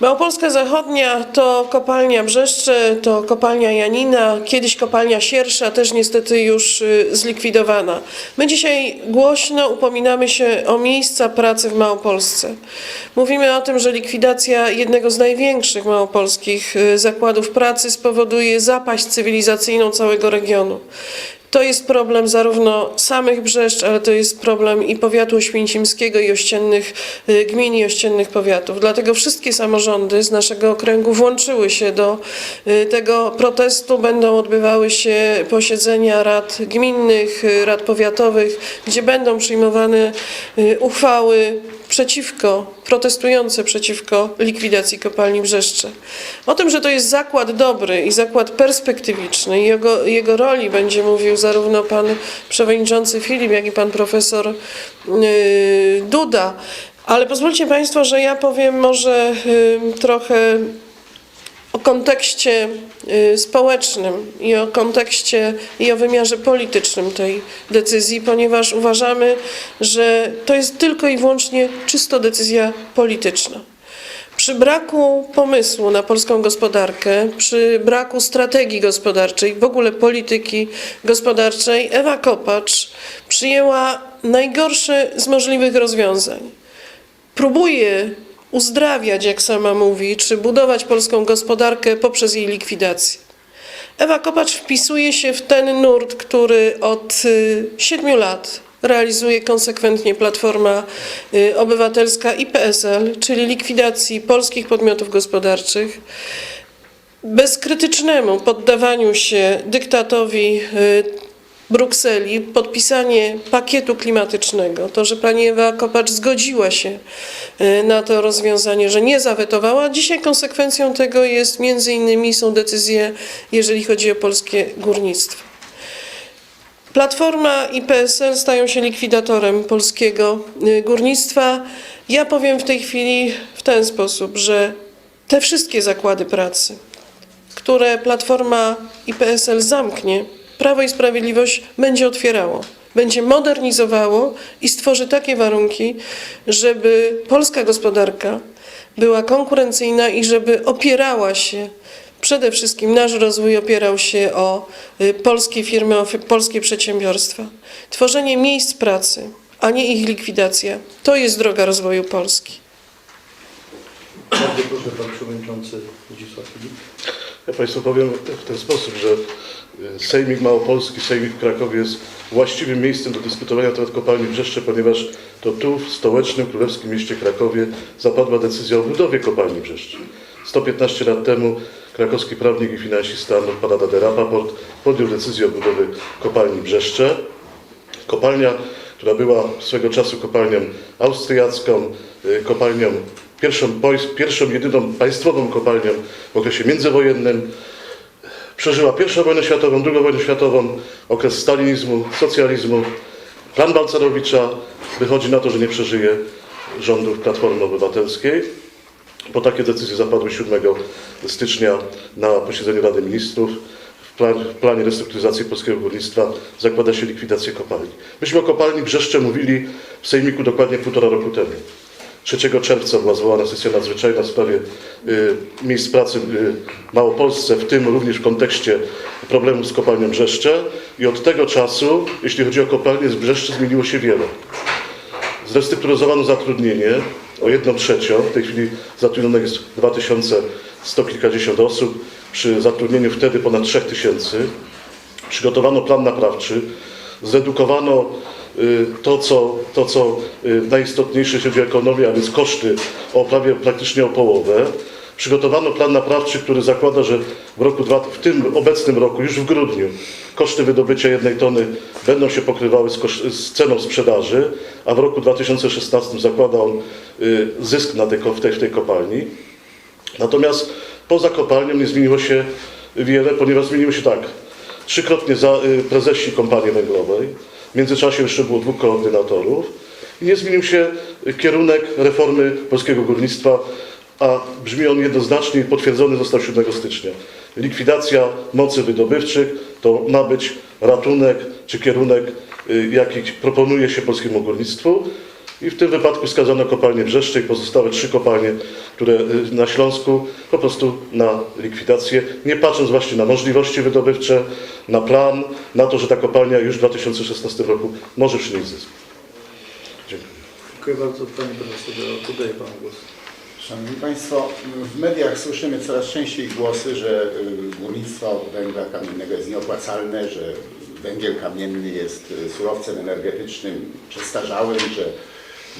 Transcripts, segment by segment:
Małopolska Zachodnia to kopalnia Brzeszcze, to kopalnia Janina, kiedyś kopalnia Siersza, też niestety już y, zlikwidowana. My dzisiaj głośno upominamy się o miejsca pracy w Małopolsce. Mówimy o tym, że likwidacja jednego z największych małopolskich y, zakładów pracy spowoduje zapaść cywilizacyjną całego regionu. To jest problem zarówno samych Brzeszcz, ale to jest problem i powiatu oświęcimskiego i ościennych y, gmin i ościennych powiatów. Dlatego wszystkie samorządy z naszego okręgu włączyły się do y, tego protestu. Będą odbywały się posiedzenia rad gminnych, y, rad powiatowych, gdzie będą przyjmowane uchwały przeciwko, protestujące przeciwko likwidacji kopalni Brzeszcze. O tym, że to jest zakład dobry i zakład perspektywiczny, i jego, jego roli będzie mówił zarówno pan przewodniczący Filip, jak i pan profesor yy, Duda. Ale pozwólcie Państwo, że ja powiem może yy, trochę o kontekście y, społecznym i o kontekście i o wymiarze politycznym tej decyzji, ponieważ uważamy, że to jest tylko i wyłącznie czysto decyzja polityczna. Przy braku pomysłu na polską gospodarkę, przy braku strategii gospodarczej, w ogóle polityki gospodarczej, Ewa Kopacz przyjęła najgorsze z możliwych rozwiązań próbuje uzdrawiać, jak sama mówi, czy budować polską gospodarkę poprzez jej likwidację. Ewa Kopacz wpisuje się w ten nurt, który od y, siedmiu lat realizuje konsekwentnie Platforma y, Obywatelska i PSL, czyli likwidacji polskich podmiotów gospodarczych, bezkrytycznemu poddawaniu się dyktatowi y, Brukseli, podpisanie pakietu klimatycznego, to, że pani Ewa Kopacz zgodziła się y, na to rozwiązanie, że nie zawetowała, dzisiaj konsekwencją tego jest między innymi są decyzje, jeżeli chodzi o polskie górnictwo. Platforma i PSL stają się likwidatorem polskiego y, górnictwa. Ja powiem w tej chwili w ten sposób, że te wszystkie zakłady pracy, które Platforma i PSL zamknie, Prawo i Sprawiedliwość będzie otwierało, będzie modernizowało i stworzy takie warunki, żeby polska gospodarka była konkurencyjna i żeby opierała się Przede wszystkim nasz rozwój opierał się o y, polskie firmy, o polskie przedsiębiorstwa. Tworzenie miejsc pracy, a nie ich likwidacja, to jest droga rozwoju Polski. Bardzo proszę Pan Przewodniczący Zdzisław Filip. Ja Państwu powiem w ten sposób, że y, Sejmik Małopolski, Sejmik w Krakowie jest właściwym miejscem do dyskutowania na temat kopalni Brzeszcze, ponieważ to tu w stołecznym, królewskim mieście Krakowie zapadła decyzja o budowie kopalni Brzeszcze. 115 lat temu krakowski prawnik i finansista pan Ada de Rapaport podjął decyzję o budowie kopalni Brzeszcze. Kopalnia, która była swego czasu kopalnią austriacką, y, kopalnią pierwszą, pierwszą jedyną państwową kopalnią w okresie międzywojennym. Przeżyła pierwszą wojnę światową, drugą wojnę światową, okres stalinizmu, socjalizmu. Plan Balcerowicza wychodzi na to, że nie przeżyje rządów Platformy Obywatelskiej. Bo takie decyzje zapadły 7 stycznia na posiedzeniu Rady Ministrów. Plan- planie restrukturyzacji polskiego górnictwa zakłada się likwidację kopalni. Myśmy o kopalni Brzeszcze mówili w Sejmiku dokładnie półtora roku temu. 3 czerwca była zwołana sesja nadzwyczajna w sprawie y, miejsc pracy y, w Małopolsce, w tym również w kontekście problemu z kopalnią Brzeszcze. I od tego czasu, jeśli chodzi o kopalnię z Brzeszcze, zmieniło się wiele. Zrestrukturyzowano zatrudnienie o jedną trzecią. W tej chwili zatrudnionych jest 2100 kilkadziesiąt osób. Przy zatrudnieniu wtedy ponad 3000. Przygotowano plan naprawczy. Zredukowano y, to, co, to, co y, najistotniejsze, chodzi o ekonomię, a więc koszty o prawie praktycznie o połowę. Przygotowano plan naprawczy, który zakłada, że w, roku, w tym obecnym roku, już w grudniu, koszty wydobycia jednej tony będą się pokrywały z, z ceną sprzedaży, a w roku 2016 zakłada on y, zysk na tej, w, tej, w tej kopalni. Natomiast poza kopalnią nie zmieniło się wiele, ponieważ zmieniło się tak. Trzykrotnie za, y, prezesi kompanii węglowej, w międzyczasie jeszcze było dwóch koordynatorów i nie zmienił się kierunek reformy polskiego górnictwa, a brzmi on jednoznacznie i potwierdzony został 7 stycznia. Likwidacja mocy wydobywczych to ma być ratunek czy kierunek, y, jaki proponuje się polskiemu górnictwu. I w tym wypadku skazano kopalnię Brzeszcze i pozostałe trzy kopalnie, które y, na Śląsku po prostu na likwidację, nie patrząc właśnie na możliwości wydobywcze, na plan, na to, że ta kopalnia już w 2016 roku może przynieść zysk. Dziękuję. Dziękuję bardzo Panie Profesorze. Oddaję Panu głos. Szanowni Państwo, w mediach słyszymy coraz częściej głosy, że y, górnictwo węgla kamiennego jest nieopłacalne, że węgiel kamienny jest y, surowcem energetycznym przestarzałym, że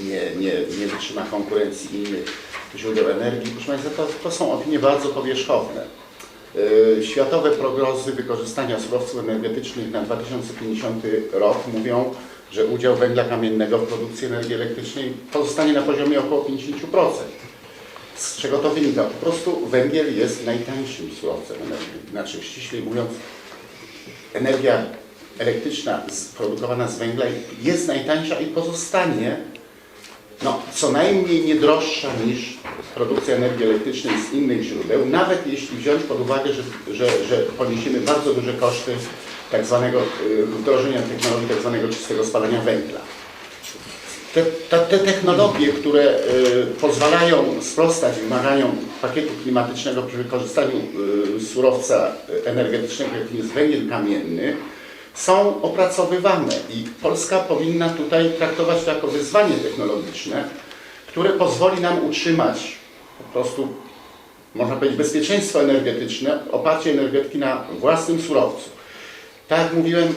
nie, nie, nie wytrzyma konkurencji innych źródeł energii. Proszę Państwa, to, to są opinie bardzo powierzchowne. Y, Światowe prognozy wykorzystania surowców energetycznych na 2050 rok mówią, że udział węgla kamiennego w produkcji energii elektrycznej pozostanie na poziomie około 50%. Z czego to wynika? Po prostu węgiel jest najtańszym surowcem energii. Znaczy, ściślej mówiąc, energia elektryczna produkowana z węgla jest najtańsza i pozostanie no, co najmniej nie droższa niż produkcja energii elektrycznej z innych źródeł, nawet jeśli wziąć pod uwagę, że, że, że poniesiemy bardzo duże koszty tak zwanego y, wdrożenia technologii tak zwanego czystego spalania węgla. Te, te, te technologie, które y, pozwalają sprostać wymaganiom pakietu klimatycznego przy wykorzystaniu y, surowca energetycznego, jakim jest węgiel kamienny, są opracowywane i Polska powinna tutaj traktować to jako wyzwanie technologiczne, które pozwoli nam utrzymać po prostu, można powiedzieć, bezpieczeństwo energetyczne, oparcie energetyki na własnym surowcu. Tak jak mówiłem,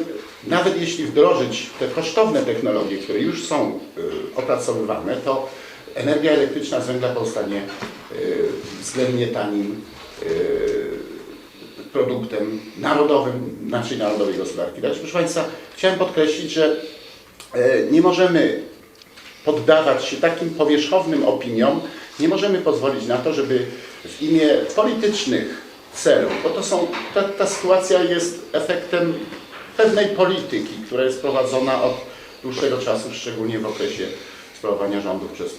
nawet jeśli wdrożyć te kosztowne technologie, które już są y, opracowywane, to energia elektryczna z węgla pozostanie y, względnie tanim y, produktem narodowym naszej narodowej gospodarki. Także proszę Państwa, chciałem podkreślić, że e, nie możemy poddawać się takim powierzchownym opiniom, nie możemy pozwolić na to, żeby w imię politycznych celów, bo to są, ta, ta sytuacja jest efektem pewnej polityki, która jest prowadzona od dłuższego czasu, szczególnie w okresie sprawowania rządów przez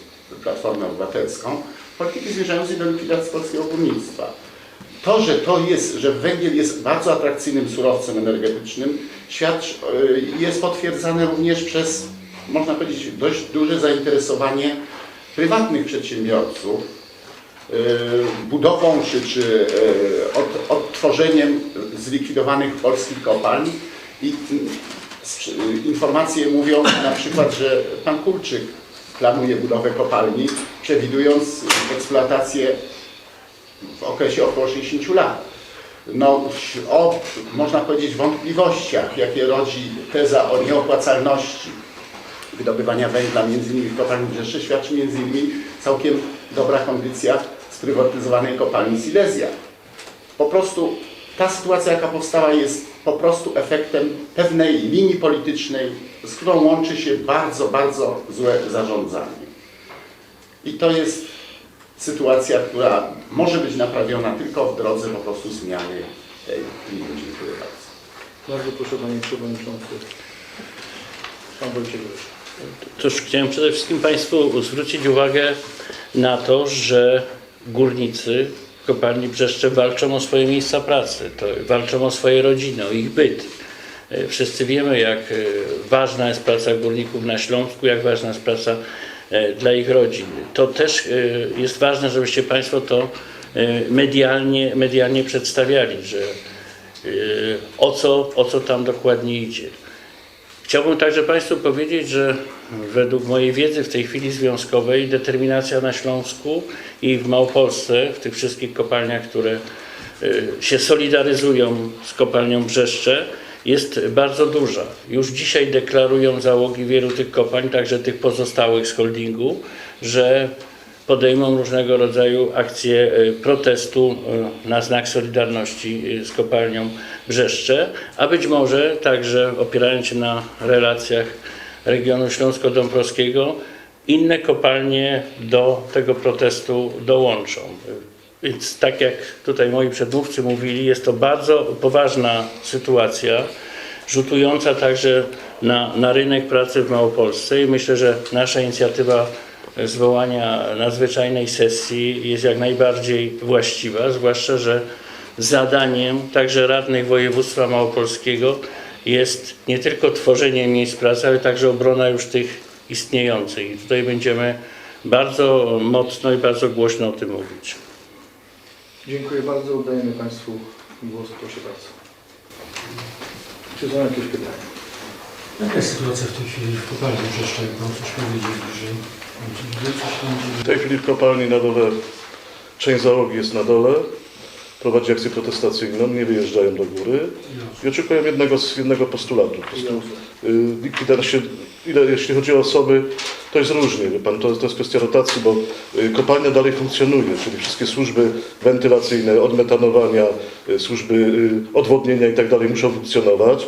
Platformę Obywatelską, polityki zmierzającej do likwidacji polskiego górnictwa. To, że to jest, że węgiel jest bardzo atrakcyjnym surowcem energetycznym, świadczy, y, jest potwierdzane również przez, można powiedzieć, dość duże zainteresowanie prywatnych przedsiębiorców y, budową czy, czy od, odtworzeniem zlikwidowanych polskich kopalń. I y, informacje mówią na przykład, że pan Kulczyk planuje budowę kopalni, przewidując eksploatację w okresie około 60 lat. No, o, można powiedzieć, wątpliwościach, jakie rodzi teza o nieopłacalności wydobywania węgla, między innymi w kopalni Brzeszcze, świadczy między innymi całkiem dobra kondycja sprywatyzowanej kopalni Silesia. Po prostu ta sytuacja, jaka powstała, jest po prostu efektem pewnej linii politycznej, z którą łączy się bardzo, bardzo złe zarządzanie. I to jest sytuacja, która może być naprawiona tylko w drodze po prostu zmiany tej linii. Dziękuję bardzo. Bardzo proszę Panie Przewodniczący. Pan Wojciechowicz. Otóż chciałem przede wszystkim Państwu zwrócić uwagę na to, że górnicy w kopalni Brzeszcze walczą o swoje miejsca pracy, to walczą o swoje rodziny, o ich byt. E, Wszyscy wiemy, jak e, ważna jest praca górników na Śląsku, jak ważna jest praca dla ich rodzin. To też e, jest ważne, żebyście Państwo to e, medialnie, medialnie przedstawiali, że e, o co, o co tam dokładnie idzie. Chciałbym także Państwu powiedzieć, że według mojej wiedzy w tej chwili związkowej determinacja na Śląsku i w Małopolsce, w tych wszystkich kopalniach, które się solidaryzują z kopalnią Brzeszcze, jest bardzo duża. Już dzisiaj deklarują załogi wielu tych kopalń, także tych pozostałych z holdingu, że podejmą różnego rodzaju akcje y, protestu y, na znak solidarności y, z kopalnią Brzeszcze, a być może także opierając się na relacjach regionu Śląsko-Dąbrowskiego, inne kopalnie do tego protestu dołączą. Więc tak jak tutaj moi przedmówcy mówili, jest to bardzo poważna sytuacja, rzutująca także na, na rynek pracy w Małopolsce i myślę, że nasza inicjatywa zwołania nadzwyczajnej sesji jest jak najbardziej właściwa, zwłaszcza, że zadaniem także radnych województwa małopolskiego jest nie tylko tworzenie miejsc pracy, ale także obrona już tych istniejących. I tutaj będziemy bardzo mocno i bardzo głośno o tym mówić. Dziękuję bardzo. Oddajemy Państwu głos. Proszę bardzo. Czy są jakieś pytania? Jaka jest sytuacja w tej chwili w kopalni Brzeszcza, jak Pan coś tam W tej chwili w kopalni na dole, część załogi jest na dole, prowadzi akcję protestacyjną, nie wyjeżdżają do góry i oczekują jednego, z- jednego postulatu. Po prostu, y, likwidacja, ile, jeśli chodzi o osoby, to jest różnie, wie pan, to, to jest kwestia rotacji, bo y, kopalnia dalej funkcjonuje, czyli wszystkie służby wentylacyjne, odmetanowania, y, służby y, odwodnienia i tak dalej muszą funkcjonować.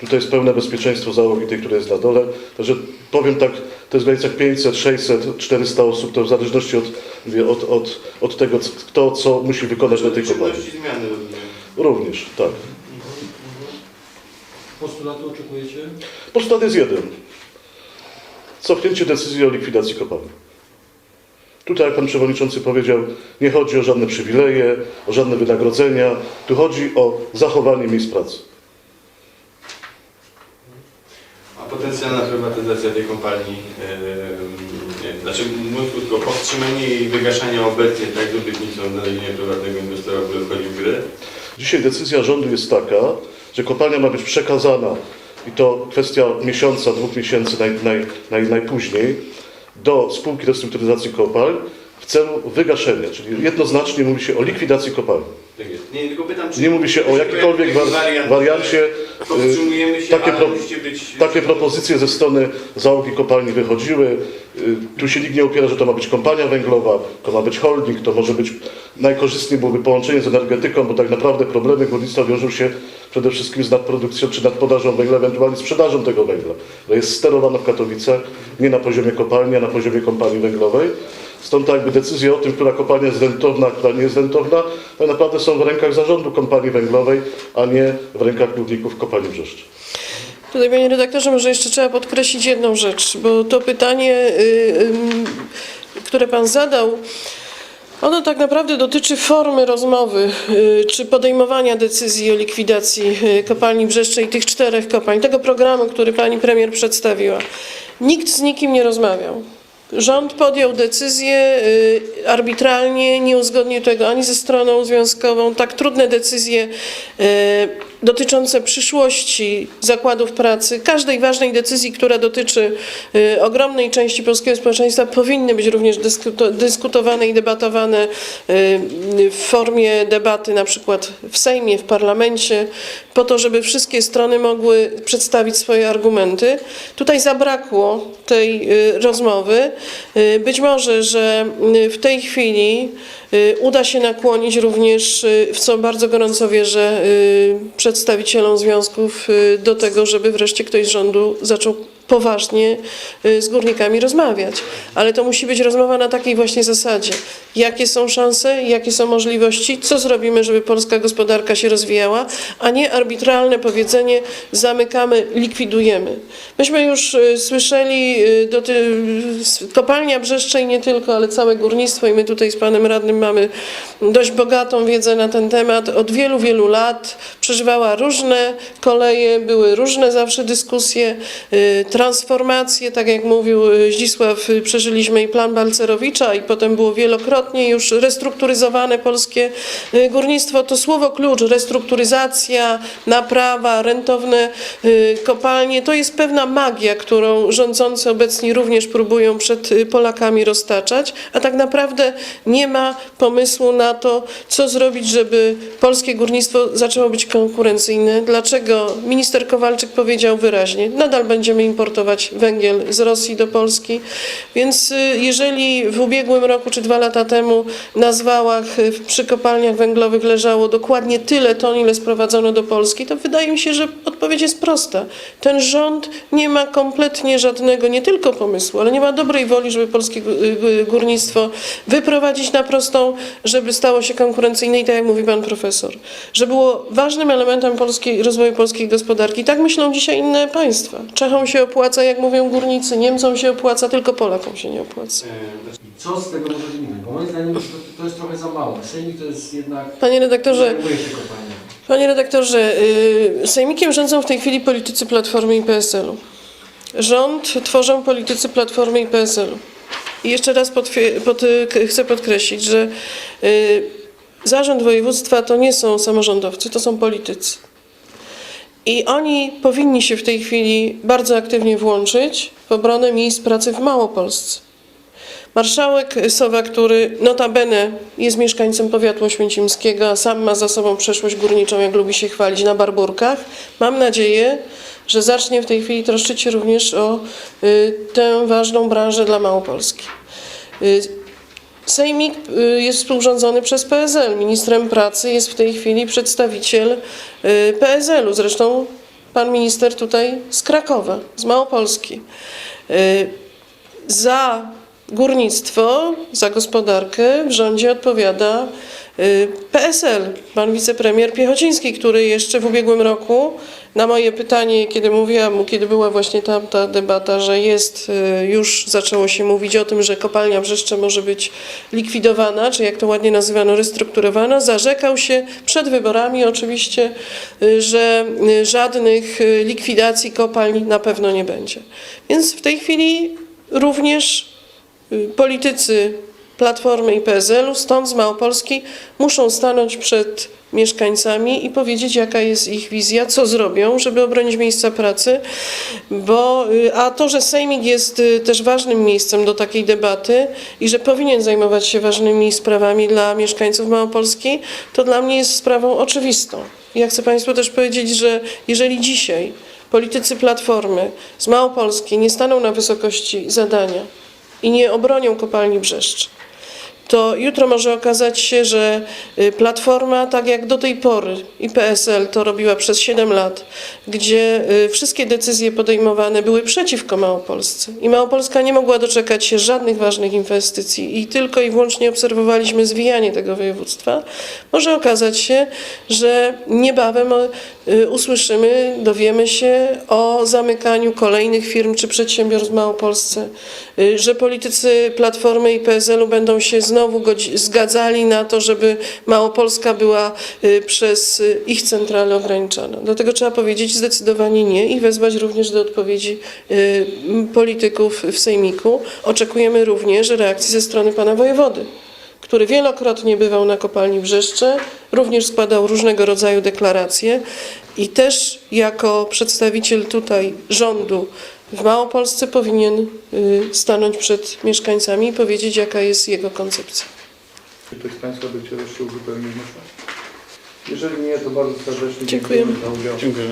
Tutaj jest pełne bezpieczeństwo załogi tej, która jest na dole. Także powiem tak, to jest w granicach 500, 600, 400 osób, to w zależności od, wie, od, od, od tego, kto co musi wykonać na tej kopalni. zmiany. Również, tak. postulatu oczekujecie? Postulat jest jeden. Cofnięcie decyzji o likwidacji kopalni. Tutaj, jak Pan Przewodniczący powiedział, nie chodzi o żadne przywileje, o żadne wynagrodzenia. Tu chodzi o zachowanie miejsc pracy. A potencjalna prywatyzacja tej kopalni, yy, znaczy mówiąc krótko, powstrzymanie jej wygaszania obecnie, tak z obietnicą znalezienia prywatnego inwestora, który wchodzi w grę. Dzisiaj decyzja rządu jest taka, że kopalnia ma być przekazana i to kwestia miesiąca, dwóch miesięcy naj, naj, naj, najpóźniej do spółki restrukturyzacji kopalń w celu wygaszenia, czyli jednoznacznie mówi się o likwidacji kopalni. Tak. Nie, tylko pytam, czy... Nie mówi się o jakikolwiek jakiś wa- wariancie. Powstrzymujemy się, Takie ale pro- być... Takie propozycje ze strony załogi kopalni wychodziły. Y, Tu się nikt nie opiera, że to ma być kompania węglowa, to ma być holding, to może być najkorzystniej byłoby połączenie z energetyką, bo tak naprawdę problemy górnictwa wiążą się przede wszystkim z nadprodukcją czy nadpodażą węgla, ewentualnie sprzedażą tego węgla. To jest sterowane w Katowicach, nie na poziomie kopalni, a na poziomie kompanii węglowej. Stąd jakby decyzje o tym, która kopalnia jest rentowna, która nie jest rentowna, tak naprawdę są w rękach zarządu kompanii węglowej, a nie w rękach górników kopalni Brzeszcz. Tutaj, panie redaktorze, może jeszcze trzeba podkreślić jedną rzecz, bo to pytanie, y, ym, które pan zadał, ono tak naprawdę dotyczy formy rozmowy y, czy podejmowania decyzji o likwidacji y, kopalni Brzeszczy i tych czterech kopalń, tego programu, który pani premier przedstawiła. Nikt z nikim nie rozmawiał. Rząd podjął decyzję y, arbitralnie, nie uzgodnił tego ani ze stroną związkową. Tak trudne decyzje y, dotyczące przyszłości zakładów pracy, każdej ważnej decyzji, która dotyczy y, ogromnej części polskiego społeczeństwa, powinny być również dyskuto, dyskutowane i debatowane y, w formie debaty na przykład w Sejmie, w parlamencie, po to, żeby wszystkie strony mogły przedstawić swoje argumenty. Tutaj zabrakło tej y, rozmowy. Być może, że w tej chwili uda się nakłonić również, w co bardzo gorąco wierzę, y, przedstawicielom związków y, do tego, żeby wreszcie ktoś z rządu zaczął poważnie y, z górnikami rozmawiać. Ale to musi być rozmowa na takiej właśnie zasadzie. Jakie są szanse, jakie są możliwości, co zrobimy, żeby polska gospodarka się rozwijała, a nie arbitralne powiedzenie zamykamy, likwidujemy. Myśmy już y, słyszeli, y, do ty, kopalnia Brzeszcze i nie tylko, ale całe górnictwo i my tutaj z panem radnym mamy dość bogatą wiedzę na ten temat. Od wielu, wielu lat przeżywała różne koleje, były różne zawsze dyskusje, transformacje, tak jak mówił y, Zdzisław, y, przeżyliśmy i plan Balcerowicza i potem było wielokrotnie już restrukturyzowane polskie y, górnictwo. To słowo klucz, restrukturyzacja, naprawa, rentowne kopalnie, to jest pewna magia, którą rządzący obecni również próbują przed Polakami roztaczać, a tak naprawdę nie ma pomysłu na to, co zrobić, żeby polskie górnictwo zaczęło być konkurencyjne. Dlaczego? Minister Kowalczyk powiedział wyraźnie, nadal będziemy importować węgiel z Rosji do Polski, więc y, jeżeli w ubiegłym roku czy dwa lata temu na zwałach y, przy kopalniach węglowych leżało dokładnie tyle ton, ile sprowadzono do Polski, to wydaje mi się, że odpowiedź jest prosta. Ten rząd nie ma kompletnie żadnego, nie tylko pomysłu, ale nie ma dobrej woli, żeby polskie y, górnictwo wyprowadzić na prostą, żeby stało się konkurencyjne i tak jak mówi pan profesor, że było ważnym elementem polskiej, rozwoju polskiej gospodarki. Tak myślą dzisiaj inne państwa. Czechom się opłaca, jak mówią górnicy, Niemcom się opłaca, tylko Polakom się nie opłaca. I co z tego może wyniknąć? Bo moim zdaniem to, to jest trochę za mało. Sejmik to jest jednak... Panie redaktorze. Panie redaktorze, y, Sejmikiem rządzą w tej chwili politycy Platformy i PSL-u. Rząd tworzą politycy Platformy i PSL-u. I jeszcze raz pod, chcę podkreślić, że y, zarząd województwa to nie są samorządowcy, to są politycy. I oni powinni się w tej chwili bardzo aktywnie włączyć w obronę miejsc pracy w Małopolsce. Marszałek Sowa, który notabene jest mieszkańcem powiatu oświęcimskiego, a sam ma za sobą przeszłość górniczą, jak lubi się chwalić, na Barburkach, mam nadzieję, że zacznie w tej chwili troszczyć się również o y, tę ważną branżę dla Małopolski. Y, Sejmik y, jest współrządzony przez PSL. Ministrem pracy jest w tej chwili przedstawiciel y, PSL-u. Zresztą pan minister tutaj z Krakowa, z Małopolski. Y, Za górnictwo, za gospodarkę w rządzie odpowiada PSL, pan wicepremier Piechociński, który jeszcze w ubiegłym roku na moje pytanie, kiedy mówiłam mu, kiedy była właśnie tam ta debata, że jest, y, już zaczęło się mówić o tym, że kopalnia Brzeszcze może być likwidowana, czy jak to ładnie nazywano, restrukturowana, zarzekał się przed wyborami oczywiście, y, że y, żadnych likwidacji kopalni na pewno nie będzie. Więc w tej chwili również politycy Platformy i PSL-u, stąd z Małopolski, muszą stanąć przed mieszkańcami i powiedzieć, jaka jest ich wizja, co zrobią, żeby obronić miejsca pracy, bo, y, a to, że Sejmik jest y, też ważnym miejscem do takiej debaty i że powinien zajmować się ważnymi sprawami dla mieszkańców Małopolski, to dla mnie jest sprawą oczywistą. Ja chcę Państwu też powiedzieć, że jeżeli dzisiaj politycy Platformy z Małopolski nie staną na wysokości zadania i nie obronią kopalni Brzeszcz, to jutro może okazać się, że y, Platforma, tak jak do tej pory i PSL to robiła przez 7 lat, gdzie y, wszystkie decyzje podejmowane były przeciwko Małopolsce. I Małopolska nie mogła doczekać się żadnych ważnych inwestycji i tylko i wyłącznie obserwowaliśmy zwijanie tego województwa, może okazać się, że niebawem y, usłyszymy, dowiemy się o zamykaniu kolejnych firm czy przedsiębiorstw w Małopolsce, że politycy Platformy i PSL-u będą się znowu godzi- zgadzali na to, żeby Małopolska była y, przez y, ich centralę ograniczana. Dlatego trzeba powiedzieć zdecydowanie nie i wezwać również do odpowiedzi y, polityków w Sejmiku. Oczekujemy również reakcji ze strony pana wojewody który wielokrotnie bywał na kopalni Brzeszcze, również składał różnego rodzaju deklaracje i też jako przedstawiciel tutaj rządu w Małopolsce powinien y, stanąć przed mieszkańcami i powiedzieć, jaka jest jego koncepcja. Czy ktoś z Państwa by chciał jeszcze uzupełnić myśl? Jeżeli nie, to bardzo serdecznie Dziękujemy. dziękujemy za udział Dziękuję.